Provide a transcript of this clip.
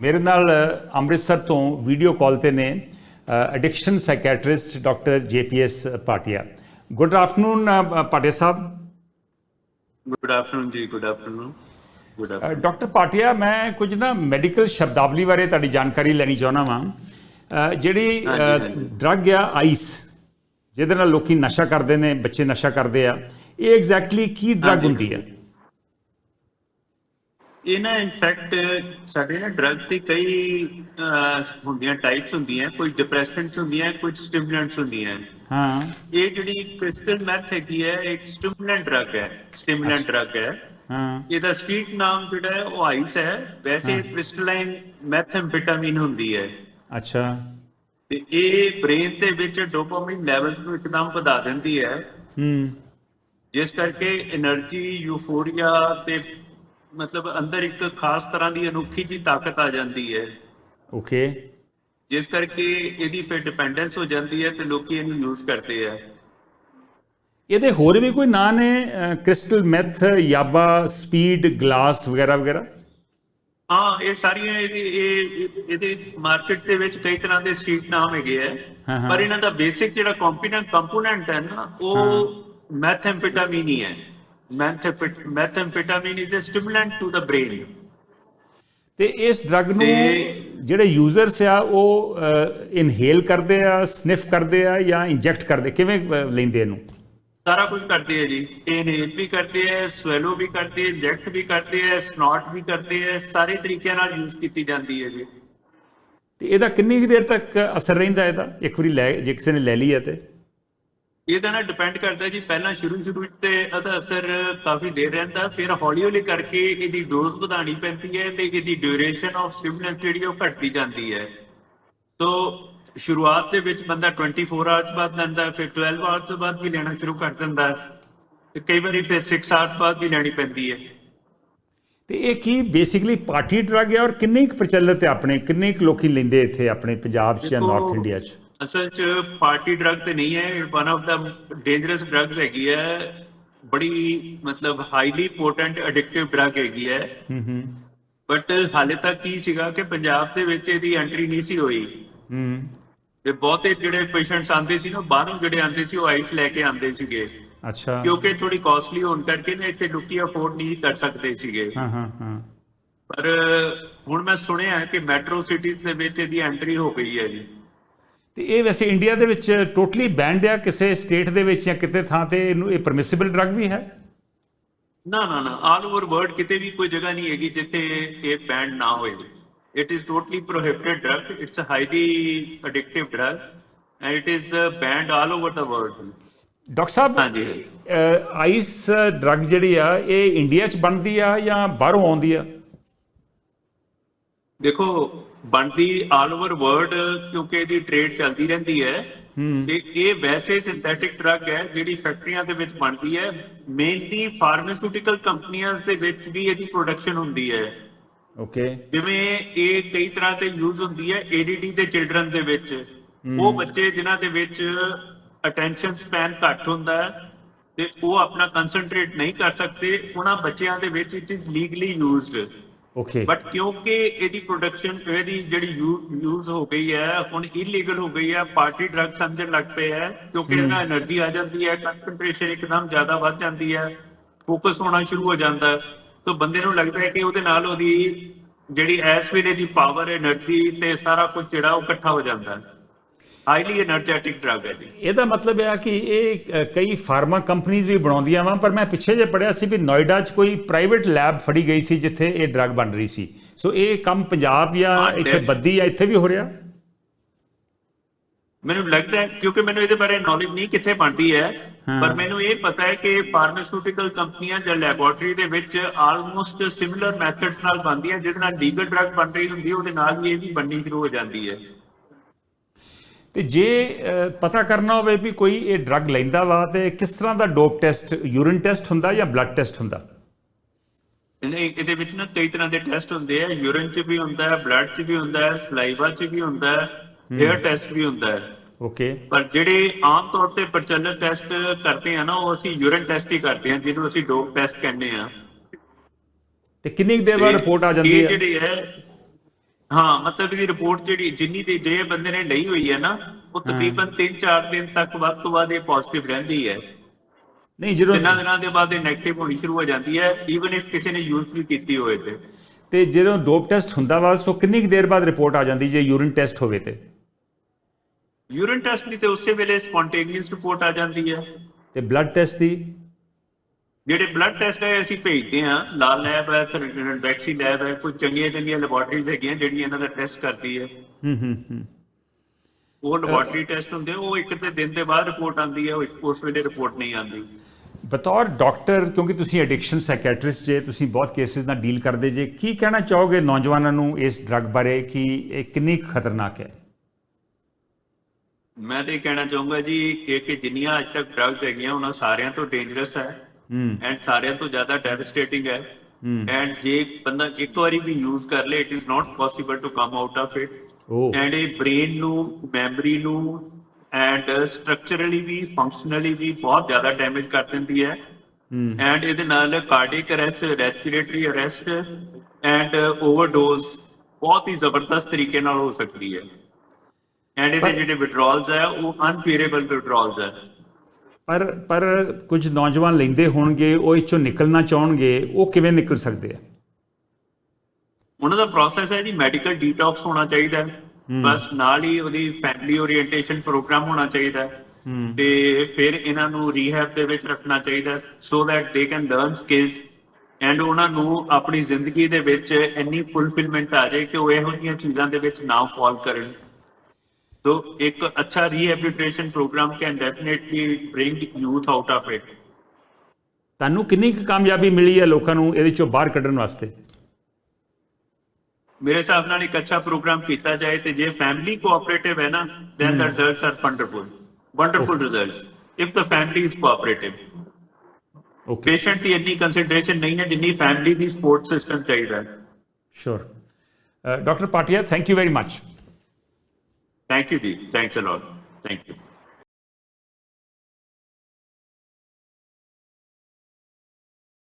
ਮੇਰੇ ਨਾਲ ਅੰਮ੍ਰਿਤਸਰ ਤੋਂ ਵੀਡੀਓ ਕਾਲ ਤੇ ਨੇ addiction psychiatrist doctor JPS Patia good afternoon Patia sahib. Good afternoon ji good afternoon good doctor Patia ਮੈਂ ਕੁਝ ਨਾ ਮੈਡੀਕਲ ਸ਼ਬਦਾਵਲੀ ਬਾਰੇ ਤੁਹਾਡੀ ਜਾਣਕਾਰੀ ਲੈਣੀ ਚਾਹੁੰਦਾ ਵਾਂ। ਜਿਹੜੀ। ਡਰੱਗ ਆ ਆਈਸ ਜਿਹਦੇ ਨਾਲ ਲੋਕੀ ਨਸ਼ਾ ਕਰਦੇ ਨੇ ਬੱਚੇ ਨਸ਼ਾ ਕਰਦੇ ਆ ਇਹ ਐਗਜ਼ੈਕਟਲੀ ਕੀ ਡਰੱਗ। ਹੁੰਦੀ ਹੈ ਇਹ ਇਨਫੈਕਟ ਸਾਡੇ ਨਾ ਡਰਗ ਤੇ ਕਈ ਹੁੰਦੀਆਂ ਟਾਈਪਸ ਹੁੰਦੀਆਂ ਕੁਝ ਡਿਪਰੈਸੈਂਟਸ ਹੁੰਦੀਆਂ ਕੁਝ ਸਟਿਮੂਲੈਂਟਸ ਹੁੰਦੀਆਂ। ਹਾਂ। ਇਹ ਜਿਹੜੀ ਕ੍ਰਿਸਟਲ ਮੈਥ ਹੈਗੀ ਹੈ ਇੱਕ ਸਟਿਮੂਲੈਂਟ ਡਰਗ ਹੈ ਸਟਿਮੂਲੈਂਟ ਡਰਗ ਹੈ। ਹਾਂ। ਇਹਦਾ ਸਟ੍ਰੀਟ ਨਾਮ ਜਿਹੜਾ ਹੈ ਉਹ ਆਈਸ ਹੈ। ਵੈਸੇ ਕ੍ਰਿਸਟਲਾਈਨ ਮੈਥੈਂਫੀਟਾਮਿਨ ਹੁੰਦੀ ਹੈ। ਅੱਛਾ। ਤੇ ਇਹ ਬ੍ਰੇਨ ਦੇ ਵਿੱਚ ਡੋਪਾਮਾਈਨ ਲੈਵਲ ਨੂੰ ਇੱਕਦਮ ਵਧਾ ਦਿੰਦੀ ਹੈ। ਹੂੰ। ਜਿਸ ਕਰਕੇ એનર્ਜੀ ਯੂਫੋਰੀਆ ਤੇ ਮਤਲਬ ਅੰਦਰ ਇੱਕ ਖਾਸ ਤਰ੍ਹਾਂ ਦੀ ਅਨੋਖੀ ਜੀ ਤਾਕਤ ਆ ਜਾਂਦੀ ਹੈ। ਓਕੇ ਜਿਸ ਕਰਕੇ ਇਹਦੀ ਫਿਰ ਡਿਪੈਂਡੈਂਸ ਹੋ ਜਾਂਦੀ ਹੈ ਤੇ ਲੋਕੀ ਇਹਨੂੰ ਯੂਜ਼ ਕਰਦੇ ਆ। ਇਹਦੇ ਹੋਰ ਵੀ ਕੋਈ ਨਾਂ ਨੇ crystal meth yaba speed glass ਵਗੈਰਾ ਵਗੈਰਾ? ਹਾਂ ਇਹ ਸਾਰੀਆਂ ਇਹਦੇ ਇਹ ਇਹ- ਇਹਦੇ ਮਾਰਕੀਟ ਦੇ ਵਿੱਚ ਕਈ ਤਰ੍ਹਾਂ ਦੇ ਸਟਰੀਟ ਨਾਮ ਹੈਗੇ ਆ। ਪਰ ਇਹਨਾਂ ਦਾ ਬੇਸਿਕ ਜਿਹੜਾ ਕੰਪੋਨੈਂਟ ਕੰਪੋਨੈਂਟ ਹੈ ਨਾ ਉਹ ਮੈਥੈਮਫੈਟਾਮੀਨ ਹੀ ਹੈ। Methamphetamine is a stimulant to the brain ਤੇ ਇਸ ਡਰੱਗ ਨੂੰ ਜਿਹੜੇ ਯੂਜ਼ਰਸ ਆ ਉਹ ਇਨਹੇਲ ਕਰਦੇ ਆ ਸਨਿਫ ਕਰਦੇ ਆ ਜਾਂ ਇੰਜੈਕਟ ਕਰਦੇ? ਕਿਵੇਂ ਲੈਂਦੇ ਇਹਨੂੰ? ਸਾਰਾ ਕੁਝ ਕਰਦੇ ਆ ਜੀ। ਇਹ ਨੇਲ ਵੀ ਕਰਦੇ ਆ ਸਵੈਲੋ ਵੀ ਕਰਦੇ ਆ ਇੰਜੈਕਟ ਵੀ ਕਰਦੇ ਆ ਸਨੌਟ ਵੀ ਕਰਦੇ ਆ ਸਾਰੇ ਤਰੀਕਿਆਂ ਨਾਲ ਯੂਜ਼ ਕੀਤੀ ਜਾਂਦੀ ਹੈ ਜੀ। ਤੇ ਇਹਦਾ ਕਿੰਨੀ ਦੇਰ ਤੱਕ ਅਸਰ ਰਹਿੰਦਾ ਇਹਦਾ? ਇੱਕ ਵਾਰੀ ਲੈ ਜੇ ਕਿਸੇ ਨੇ ਲੈ ਲਈ ਹੈ ਤੇ। ਇਹਦਾ ਨਾ ਡਿਪੈਂਡ ਕਰਦਾ ਜੀ ਪਹਿਲਾਂ ਸ਼ੁਰੂ ਸ਼ੁਰੂ ਵਿੱਚ ਤੇ ਇਹਦਾ ਅਸਰ ਕਾਫੀ ਦੇਰ ਰਹਿੰਦਾ ਫਿਰ ਹੌਲੀ ਹੌਲੀ ਕਰਕੇ ਇਹਦੀ ਡੋਜ਼ ਵਧਾਣੀ ਪੈਂਦੀ ਹੈ ਤੇ ਇਹਦੀ ਡਿਊਰੇਸ਼ਨ ਆਫ ਸਟਿਮੂਲੈਂਟ ਜਿਹੜੀ ਉਹ ਘਟਦੀ ਜਾਂਦੀ ਹੈ। ਸੋ ਸ਼ੁਰੂਆਤ ਦੇ ਵਿੱਚ ਬੰਦਾ 24 ਆਵਰਸ ਬਾਅਦ ਲੈਂਦਾ ਫਿਰ 12 ਆਵਰਸ ਤੋਂ ਬਾਅਦ ਵੀ ਲੈਣਾ ਸ਼ੁਰੂ ਕਰ ਦਿੰਦਾ ਤੇ ਕਈ ਵਾਰੀ ਫਿਰ 6 ਆਵਰਸ ਬਾਅਦ ਵੀ ਲੈਣੀ ਪੈਂਦੀ ਹੈ। ਤੇ ਇਹ ਕੀ ਬੇਸਿਕਲੀ ਪਾਰਟੀ ਡਰੱਗ ਹੈ ਔਰ ਕਿੰਨੀ ਕੁ ਪ੍ਰਚਲਿਤ ਹੈ ਆਪਣੇ ਕਿੰਨੇ ਕੁ ਲੋਕੀ ਲੈਂਦੇ ਇੱਥੇ ਆਪਣੇ ਪੰਜਾਬ 'ਚ ਜਾਂ ਨਾਰਥ ਇੰਡੀਆ 'ਚ? ਅਸਲ 'ਚ ਪਾਰਟੀ ਡਰੱਗ ਤੇ ਨਹੀਂ ਹੈ one of the dangerous drugs ਹੈਗੀ ਹੈ ਬੜੀ ਮਤਲਬ ਹਾਈਲੀ ਪੋਟੈਂਟ ਐਡਿਕਟਿਵ ਡਰੱਗ ਹੈਗੀ ਹੈ। ਹੂੰ ਹੂੰ। ਬਟ ਹਾਲੇ ਤੱਕ ਕੀ ਸੀਗਾ ਕਿ ਪੰਜਾਬ ਦੇ ਵਿੱਚ ਇਹਦੀ ਐਂਟਰੀ ਨਹੀਂ ਸੀ ਹੋਈ। ਹੂੰ। ਤੇ ਬਹੁਤੇ ਜਿਹੜੇ ਪੇਸ਼ੈਂਟਸ ਆਉਂਦੇ ਸੀ ਨਾ ਬਾਹਰੋਂ ਜਿਹੜੇ ਆਉਂਦੇ ਸੀ ਉਹ ਆਈਸ ਲੈ ਕੇ ਆਉਂਦੇ ਸੀਗੇ। ਅੱਛਾ। ਕਿਉਂਕਿ ਥੋੜੀ ਕਾਸਟਲੀ ਹੋਣ ਕਰਕੇ ਨਾ ਇੱਥੇ ਲੁੱਕੀ ਅਫੋਰਡ ਨਹੀਂ ਕਰ ਸਕਦੇ ਸੀਗੇ। ਹਾਂ ਹਾਂ ਹਾਂ। ਪਰ ਹੁਣ ਮੈਂ ਸੁਣਿਆ ਕਿ ਮੈਟਰੋ ਸਿਟੀਜ਼ ਦੇ ਵਿੱਚ ਇਹਦੀ ਐਂਟਰੀ ਹੋ ਗਈ ਹੈ ਜੀ। ਤੇ ਇਹ ਵੈਸੇ ਇੰਡੀਆ ਦੇ ਵਿੱਚ ਟੋਟਲੀ ਬੈਂਡ ਆ ਕਿਸੇ ਸਟੇਟ ਦੇ ਵਿੱਚ ਜਾਂ ਕਿਤੇ ਥਾਂ ਤੇ ਇਹਨੂੰ ਇਹ ਪਰਮਿਸਿਬਲ ਡਰੱਗ ਵੀ ਹੈ? ਨਾ ਨਾ ਨਾ ਆਲ ਓਵਰ ਵਰਲਡ ਕਿਤੇ ਵੀ ਕੋਈ ਜਗ੍ਹਾ ਨਹੀਂ ਹੈਗੀ ਜਿੱਥੇ ਇਹ ਬੈਨ ਨਾ ਹੋਏ। It is totally prohibited drug it's a highly addictive drug and it is banned all over the world doctor sahib ਹਾਂਜੀ। ਆਈਸ ਡਰੱਗ ਜਿਹੜੀ ਆ ਇਹ ਇੰਡੀਆ 'ਚ ਬਣਦੀ ਆ ਜਾਂ ਬਾਹਰੋਂ ਆਉਂਦੀ ਆ? ਦੇਖੋ ਬਣਦੀ ਆਲ ਓਵਰ ਵਰਲਡ ਕਿਉਂਕਿ ਇਹਦੀ ਟ੍ਰੇਡ ਚੱਲਦੀ ਰਹਿੰਦੀ ਹੈ ਤੇ ਇਹ ਵੈਸੇ ਸਿੰਥੈਟਿਕ ਡਰੱਗ ਹੈ ਜਿਹੜੀ ਫੈਕਟਰੀਆਂ ਦੇ ਵਿੱਚ ਬਣਦੀ ਹੈ। ਮੇਨਲੀ ਫਾਰਮਾਸਿਊਟੀਕਲ ਕੰਪਨੀਆਂ ਦੇ ਵਿੱਚ ਵੀ ਇਹਦੀ ਪ੍ਰੋਡਕਸ਼ਨ ਹੁੰਦੀ ਹੈ। ਓਕੇ ਜਿਵੇਂ ਇਹ ਕਈ ਤਰ੍ਹਾਂ ਤੇ ਯੂਜ਼ ਹੁੰਦੀ ਹੈ ADD ਦੇ ਚਿਲਡਰਨ ਦੇ ਵਿੱਚ। ਉਹ ਬੱਚੇ ਜਿਨ੍ਹਾਂ ਦੇ ਵਿੱਚ ਅਟੈਂਸ਼ਨ ਸਪੈਨ ਘੱਟ ਹੁੰਦਾ ਹੈ ਤੇ ਉਹ ਆਪਣਾ ਕਨਸੈਂਟਰੇਟ ਨਹੀਂ ਕਰ ਸਕਦੇ। ਉਹਨਾਂ ਬੱਚਿਆਂ ਦੇ ਵਿੱਚ it is legally used okay but ਕਿਉਂਕਿ ਇਹਦੀ ਪ੍ਰੋਡਕਸ਼ਨ ਇਹਦੀ ਜਿਹੜੀ ਯੂਜ਼ ਹੋ ਗਈ ਹੈ ਹੁਣ ਇਲੀਗਲ ਹੋ ਗਈ ਹੈ ਪਾਰਟੀ ਡਰਗ ਸਮਝਣ ਲੱਗ ਪਏ ਹੈ ਕਿਉਂਕਿ ਇਹਨਾਂ એનર્ਜੀ ਆ ਜਾਂਦੀ ਹੈ ਕਨਸੈਂਟ੍ਰੇਸ਼ਨ ਇੱਕਦਮ ਜ਼ਿਆਦਾ ਵੱਧ ਜਾਂਦੀ ਹੈ ਫੋਕਸ ਹੋਣਾ ਸ਼ੁਰੂ ਹੋ ਜਾਂਦਾ ਸੋ ਬੰਦੇ ਨੂੰ ਲੱਗਦਾ ਹੈ ਕਿ ਉਹਦੇ ਨਾਲ ਉਹਦੀ ਜਿਹੜੀ ਐਸ ਵੇਲੇ ਦੀ ਪਾਵਰ એનર્ਜੀ ਤੇ ਸਾਰਾ ਕੁਝ ਜਿਹੜਾ ਉਹ ਇਕੱਠਾ ਹੋ ਜਾਂਦਾ ਹੈ। ਹਾਈਲੀ એનર્ਜੈਟਿਕ ਡਰਗ ਹੈ ਜੀ। ਇਹਦਾ ਮਤਲਬ ਹੈ ਕਿ ਇਹ ਕਈ ਫਾਰਮਾ ਕੰਪਨੀਆਂ ਵੀ ਬਣਾਉਂਦੀਆਂ ਵਾਂ ਪਰ ਮੈਂ ਪਿੱਛੇ ਜੇ ਪੜਿਆ ਸੀ ਵੀ ਨੋਇਡਾ 'ਚ ਕੋਈ ਪ੍ਰਾਈਵੇਟ ਲੈਬ ਫੜੀ ਗਈ ਸੀ ਜਿੱਥੇ ਇਹ ਡਰਗ ਬਣ ਰਹੀ ਸੀ। ਸੋ ਇਹ ਕੰਮ ਪੰਜਾਬ ਜਾਂ ਇੱਥੇ ਬੱਦੀ ਜਾਂ ਇੱਥੇ ਵੀ ਹੋ ਰਿਹਾ? ਮੈਨੂੰ ਲੱਗਦਾ ਕਿਉਂਕਿ ਮੈਨੂੰ ਇਹਦੇ ਬਾਰੇ ਨੌਲੇਜ ਨਹੀਂ ਕਿੱਥੇ ਬਣਦੀ ਹੈ ਪਰ ਮੈਨੂੰ ਇਹ ਪਤਾ ਹੈ ਕਿ ਫਾਰਮਾਸਿਊਟੀਕਲ ਕੰਪਨੀਆਂ ਜਾਂ ਲੈਬੋਰਟਰੀ ਦੇ ਵਿੱਚ ਆਲਮੋਸਟ ਸਿਮਿਲਰ ਮੈਥਡਸ ਨਾਲ ਬਣਦੀਆਂ ਜਿਹਦੇ ਨਾਲ ਡੀਗਲ ਡਰੱਗ ਬਣ ਰਹੀ ਹੁੰਦੀ ਉਹਦੇ ਨਾਲ ਵੀ ਇਹ ਵੀ ਬਣਨੀ ਸ਼ੁਰੂ ਹੋ ਜਾਂਦੀ ਹੈ। ਤੇ ਜੇ ਪਤਾ ਕਰਨਾ ਹੋਵੇ ਵੀ ਕੋਈ ਇਹ ਡਰੱਗ ਲੈਂਦਾ ਵਾ ਤੇ ਕਿਸ ਤਰ੍ਹਾਂ ਦਾ ਡੋਪ ਟੈਸਟ ਯੂਰਿਨ ਟੈਸਟ ਹੁੰਦਾ ਜਾਂ ਬਲੱਡ ਟੈਸਟ ਹੁੰਦਾ? ਇਹਨੇ ਇਹਦੇ ਵਿੱਚ ਨਾ ਕਈ ਤਰ੍ਹਾਂ ਦੇ ਟੈਸਟ ਹੁੰਦੇ ਆ। ਯੂਰਿਨ 'ਚ ਵੀ ਹੁੰਦਾ ਹੈ ਬਲੱਡ 'ਚ ਵੀ ਹੁੰਦਾ ਹੈ ਸਲਾਈਵਾ 'ਚ ਵੀ ਹੁੰਦਾ ਹੈ ਹੇਅਰ ਟੈਸਟ ਵੀ ਹੁੰਦਾ ਹੈ। ਓਕੇ। ਪਰ ਜਿਹੜੇ ਆਮ ਤੌਰ ਤੇ ਪ੍ਰਚਲਿਤ ਟੈਸਟ ਕਰਦੇ ਆ ਨਾ ਉਹ ਅਸੀਂ ਯੂਰਿਨ ਟੈਸਟ ਹੀ ਕਰਦੇ ਆ ਜਿਹਨੂੰ ਅਸੀਂ ਡੋਪ ਟੈਸਟ ਕਹਿੰਦੇ ਆ। ਤੇ ਕਿੰਨੀ ਦੇਰ ਬਾਅਦ ਰਿਪੋਰਟ ਆ ਜਾਂਦੀ ਇਹ ਹੈ ਜਿਹੜੀ ਹੈ ਹਾਂ ਮਤਲਬ ਇਹਦੀ ਰਿਪੋਰਟ ਜਿਹੜੀ ਜਿੰਨੀ ਤੇ ਜੇ ਬੰਦੇ ਨੇ ਲਈ ਹੋਈ ਹੈ ਨਾ ਉਹ ਤਕਰੀਬਨ 3-4 ਦਿਨ ਤੱਕ ਵੱਧ ਤੋਂ ਵੱਧ ਇਹ ਪੋਜ਼ਿਟਿਵ ਰਹਿੰਦੀ ਹੈ। ਨਹੀਂ ਜਦੋਂ ਤਿੰਨਾਂ ਦਿਨਾਂ ਦੇ ਬਾਅਦ ਇਹ ਨੈਗੇਟਿਵ ਹੋਣੀ ਸ਼ੁਰੂ ਹੋ ਜਾਂਦੀ ਹੈ ਈਵਨ ਇਫ ਕਿਸੇ ਨੇ ਯੂਜ਼ ਵੀ ਕੀਤੀ ਹੋਵੇ ਤੇ। ਤੇ ਜਦੋਂ ਡੋਪ ਟੈਸਟ ਹੁੰਦਾ ਵਾ ਸੋ ਕਿੰਨੀ ਦੇਰ ਬਾਅਦ ਰਿਪੋਰਟ ਆ ਜਾਂਦੀ ਜੇ ਯੂਰਿਨ ਟੈਸਟ ਹੋਵੇ ਤੇ? ਯੂਰਿਨ ਟੈਸਟ ਦੀ ਤੇ ਉਸੇ ਵੇਲੇ ਸਪੌਂਟੇਨੀਅਸ ਰਿਪੋਰਟ ਆ ਜਾਂਦੀ ਹੈ। ਤੇ ਬਲੱਡ ਟੈਸਟ ਦੀ? ਜਿਹੜੇ ਬਲੱਡ ਟੈਸਟ ਹੈ ਅਸੀਂ ਭੇਜਦੇ ਹਾਂ ਲਾਲ ਲੈਬ ਹੈ ਵੈਕਸੀ ਲੈਬ ਹੈ ਕੋਈ ਚੰਗੀਆਂ ਚੰਗੀਆਂ ਲੈਬੋਰਟਰੀਜ਼ ਹੈਗੀਆਂ ਜਿਹੜੀਆਂ ਇਹਨਾਂ ਦਾ ਟੈਸਟ ਕਰਦੀ ਹੈ। ਹੂੰ ਹੂੰ ਹੂੰ। ਉਹ ਲੈਬੋਰਟਰੀ ਟੈਸਟ ਹੁੰਦੇ ਆ, ਉਹ ਇੱਕ ਤੇ ਦਿਨ ਦੇ ਬਾਅਦ ਰਿਪੋਰਟ ਆਉਂਦੀ ਹੈ ਉਹ ਇੱਕ- ਉਸ ਵੇਲੇ ਰਿਪੋਰਟ ਨਹੀਂ ਆਉਂਦੀ। ਬਤੌਰ ਡਾਕਟਰ ਕਿਉਂਕਿ ਤੁਸੀਂ ਐਡਿਕਸ਼ਨ ਸਾਈਕੈਟ੍ਰਿਸਟ ਜੇ ਤੁਸੀਂ ਬਹੁਤ ਕੇਸਿਸ ਨਾਲ ਡੀਲ ਕਰਦੇ ਜੇ ਕੀ ਕਹਿਣਾ ਚਾਹੋਗੇ ਨੌਜਵਾਨਾਂ ਨੂੰ ਇਸ ਡਰੱਗ ਬਾਰੇ ਕਿ ਇਹ ਕਿੰਨੀ ਖਤਰਨਾਕ ਹੈ? ਮੈਂ ਤੇ ਕਹਿਣਾ ਚਾਹੂੰਗਾ ਜੀ ਕਿ ਕਿ ਜਿੰਨੀਆਂ ਅੱਜ ਤੱਕ ਡਰੱਗਸ ਹੈਗੀਆਂ ਉਹਨਾਂ ਸਾਰਿਆਂ ਤੋਂ ਡੇਂਜਰਸ ਹੂੰ। ਐਂਡ ਸਾਰਿਆਂ ਤੋਂ ਜ਼ਿਆਦਾ ਡੈਵਸਟੇਟਿੰਗ ਹੈ। ਐਂਡ ਜੇ ਬੰਦਾ ਇੱਕ ਵਾਰੀ ਵੀ ਯੂਜ਼ ਕਰ ਲੇ it is not possible to come out of it and ਇਹ ਬ੍ਰੇਨ ਨੂੰ ਮੈਮਰੀ ਨੂੰ ਐਂਡ ਸਟਰਕਚਰਲੀ ਵੀ ਫੰਕਸ਼ਨਲੀ ਵੀ ਬਹੁਤ ਜ਼ਿਆਦਾ ਡੈਮੇਜ ਕਰ ਦਿੰਦੀ ਹੈ। ਐਂਡ ਇਹਦੇ ਨਾਲ cardiac arrest respiratory arrest and overdose ਬਹੁਤ ਹੀ ਜ਼ਬਰਦਸਤ ਤਰੀਕੇ ਨਾਲ ਹੋ ਸਕਦੀ ਹੈ। ਐਂਡ ਇਹਦੇ ਜਿਹੜੇ ਵਿਡਰਾਲਸ ਹੈ ਉਹ ਅਨਫੇਅਰੇਬਲ ਵਿਡਰਾਲਸ ਹੈ। ਪਰ ਪਰ ਕੁਝ ਨੌਜਵਾਨ ਲੈਂਦੇ ਹੋਣਗੇ ਉਹ ਇਹ ਚੋਂ ਨਿਕਲਣਾ ਚਾਹਣਗੇ ਉਹ ਕਿਵੇਂ ਨਿਕਲ ਸਕਦੇ ਆ? ਉਹਨਾਂ ਦਾ ਪ੍ਰੋਸੈਸ ਹੈ ਜੀ ਮੈਡੀਕਲ ਡੀਟੌਕਸ ਹੋਣਾ ਚਾਹੀਦਾ ਬਸ ਨਾਲ ਹੀ ਉਹਦੀ ਫੈਮਿਲੀ ਓਰੀਐਂਟੇਸ਼ਨ ਪ੍ਰੋਗਰਾਮ ਹੋਣਾ ਚਾਹੀਦਾ ਤੇ ਫਿਰ ਇਹਨਾਂ ਨੂੰ ਰੀਹੈਬ ਦੇ ਵਿੱਚ ਰੱਖਣਾ ਚਾਹੀਦਾ so that they can learn skills and ਉਹਨਾਂ ਨੂੰ ਆਪਣੀ ਜ਼ਿੰਦਗੀ ਦੇ ਵਿੱਚ ਇੰਨੀ ਫੁੱਲਫਿਲਮੈਂਟ ਆ ਜਾਏ ਕਿ ਉਹ ਇਹੋ ਜਿਹੀਆਂ ਚੀਜ਼ਾਂ ਦੇ ਵਿੱਚ ਨਾ ਫਾਲ ਕਰਨ। ਸੋ ਇੱਕ ਅੱਛਾ rehabilitation program can definitely bring youth out of it ਤੁਹਾਨੂੰ ਕਿੰਨੀ ਕੁ ਕਾਮਯਾਬੀ ਮਿਲੀ ਹੈ ਲੋਕਾਂ ਨੂੰ ਇਹਦੇ ਚੋਂ ਬਾਹਰ ਕੱਢਣ ਵਾਸਤੇ? ਮੇਰੇ ਹਿਸਾਬ ਨਾਲ ਇੱਕ ਅੱਛਾ ਪ੍ਰੋਗਰਾਮ ਕੀਤਾ ਜਾਏ ਤੇ ਜੇ ਫੈਮਿਲੀ ਕੋਆਪਰੇਟਿਵ ਹੈ ਨਾ then the results are wonderful. Wonderful results. If the family is cooperative. Okay patient ਦੀ ਇੰਨੀ ਕੰਸੀਡਰੇਸ਼ਨ ਨਹੀਂ ਹੈ ਜਿੰਨੀ ਫੈਮਿਲੀ ਦੀ ਸਪੋਰਟ ਸਿਸਟਮ ਚਾਹੀਦਾ ਹੈ। Sure doctor Patia thank you very much Thank you, Dee. Thanks a lot. Thank you.